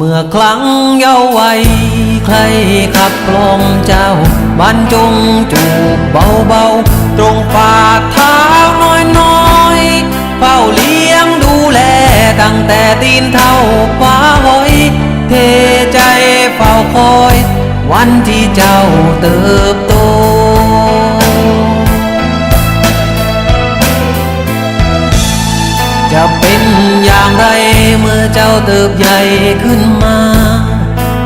เมื่อครั้งเยาว์วัยใครขับกลอมเจ้าบรรจงจูบเบาๆ ตรงฝ่าเท้าน้อยๆ เฝ้าเลี้ยงดูแลตั้งแต่ตีนเท่าฟ้าหอย เทใจเฝ้าคอย วันที่เจ้าเติบโต จะเป็นอย่างไรเมื่อเจ้าเติบใหญ่ขึ้นมา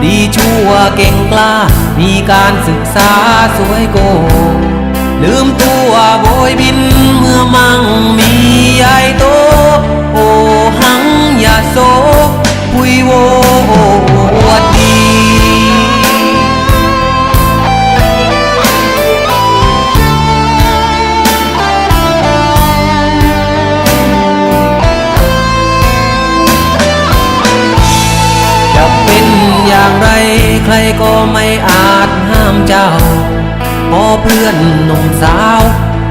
ดีชั่วเก่งกล้า มีการศึกษาสวยโก ลืมตัวโบยบินเมื่อมั่งมีใหญ่โต ไม่อาจห้ามเจ้า พอเพื่อนหนุ่มสาว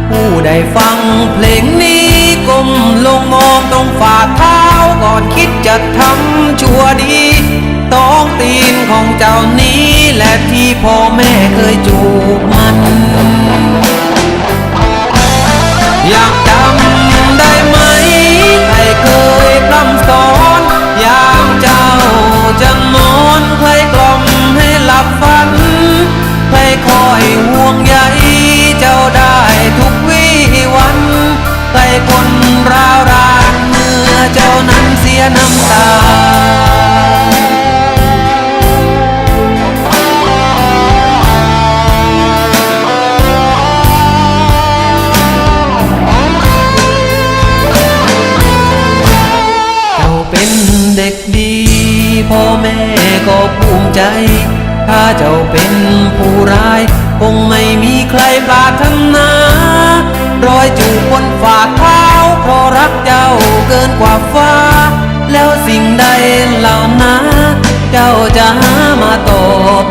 ผู้ได้ฟังเพลงนี้ก้มลงมองตรงฝ่าเท้าก่อนคิดจะทำชั่วดีต้องตีนของเจ้านี้และที่พ่อแม่เคยจูบมัน เป็นเด็กดี พ่อแม่ก็ภูมิใจ ถ้าเจ้าเป็นผู้ร้าย คงไม่มีใครปรารถนารอยจูบบนฝ่าเท้าเพราะรักเจ้าเกินกว่าฟ้า แล้วสิ่งใดเหล่านะเจ้าจะหามาตอบ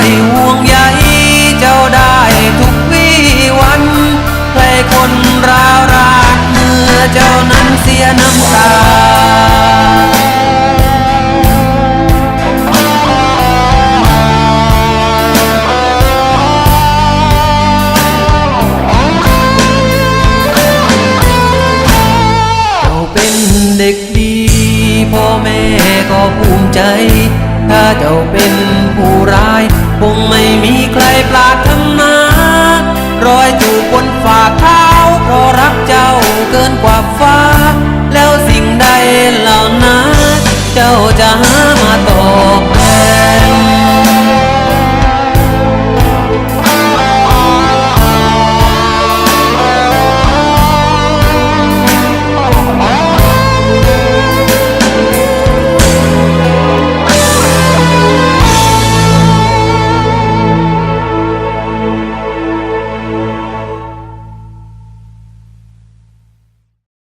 อยห่วงใยเจ้าได้ทุกวี่วันใครคนร้าวรานเมื่อเจ้านั้นเสียน้ำตาเจ้าเป็นเด็กดี พ่อแม่ก็ภูมิใจ ถ้าเจ้าเป็นผู้ คงไม่มีใครปรารถนารอยจูบบนฝ่าเท้าเพราะรักเจ้าเกิ